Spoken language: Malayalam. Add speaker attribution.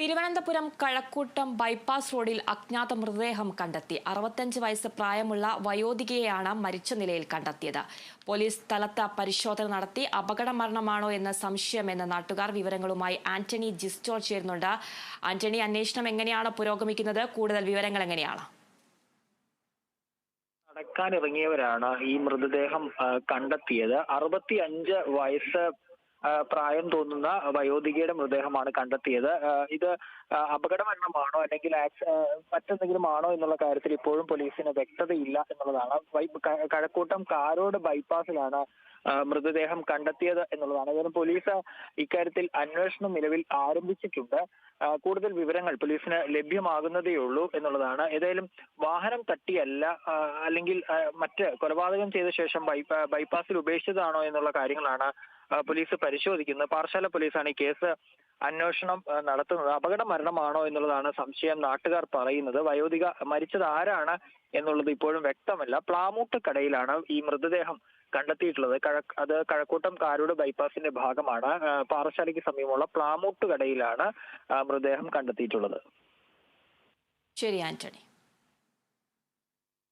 Speaker 1: തിരുവനന്തപുരം കഴക്കൂട്ടം ബൈപ്പാസ് റോഡിൽ അജ്ഞാത മൃതദേഹം കണ്ടെത്തി. അറുപത്തഞ്ച് വയസ്സ് പ്രായമുള്ള വയോധികയെയാണ് മരിച്ച നിലയിൽ കണ്ടെത്തിയത്. പോലീസ് സ്ഥലത്ത് പരിശോധന നടത്തി അപകട മരണമാണോ എന്ന സംശയമെന്ന് നാട്ടുകാർ വിവരങ്ങളുമായി ആന്റണി ജിസ്റ്റോൾ ചേരുന്നുണ്ട്. ആന്റണി അന്വേഷണം എങ്ങനെയാണ് പുരോഗമിക്കുന്നത്? കൂടുതൽ വിവരങ്ങൾ എങ്ങനെയാണ്?
Speaker 2: നടക്കാനിറങ്ങിയവരാണ് ഈ മൃതദേഹം കണ്ടെത്തിയത്. അറുപത്തി അഞ്ച് വയസ്സ് പ്രായം തോന്നുന്ന വയോധികയുടെ മൃതദേഹമാണ് കണ്ടെത്തിയത്. ഇത് അപകടമരണമാണോ അപകട മരണമാണോ അല്ലെങ്കിൽ മറ്റെന്തെങ്കിലും ആണോ എന്നുള്ള കാര്യത്തിൽ ഇപ്പോഴും പോലീസിന് വ്യക്തതയില്ല എന്നുള്ളതാണ്. കഴക്കൂട്ടം കാരോട് ബൈപ്പാസിലാണ് മൃതദേഹം കണ്ടെത്തിയത് എന്നുള്ളതാണ്. ഏതായാലും പോലീസ് ഇക്കാര്യത്തിൽ അന്വേഷണം നിലവിൽ ആരംഭിച്ചിട്ടുണ്ട്. കൂടുതൽ വിവരങ്ങൾ പോലീസിന് ലഭ്യമാകുന്നതേ ഉള്ളൂ എന്നുള്ളതാണ്. ഏതായാലും വാഹനം തട്ടിയല്ല അല്ലെങ്കിൽ മറ്റ് കൊലപാതകം ചെയ്ത ശേഷം ബൈപ്പാ- ബൈപ്പാസിൽ ഉപേക്ഷിച്ചതാണോ എന്നുള്ള കാര്യങ്ങളാണ് പോലീസ് പരിശോധിക്കുന്നത്. പാറശാല പോലീസാണ് ഈ കേസ് അന്വേഷണം നടത്തുന്നത് അപകട മരണമാണോ എന്നുള്ളതാണ് സംശയം നാട്ടുകാർ പറയുന്നത്. വയോധിക മരിച്ചത് ആരാണ് എന്നുള്ളത് ഇപ്പോഴും വ്യക്തമല്ല. പ്ലാമൂട്ട് കടയിലാണ് ഈ മൃതദേഹം കണ്ടെത്തിയിട്ടുള്ളത്. അത് കഴക്കൂട്ടം കാരോട് ബൈപ്പാസിന്റെ ഭാഗമാണ്. പാറശാലയ്ക്ക് സമീപമുള്ള പ്ലാമൂട്ട് കടയിലാണ് മൃതദേഹം കണ്ടെത്തിയിട്ടുള്ളത്.
Speaker 1: ശരി ആന്റണി.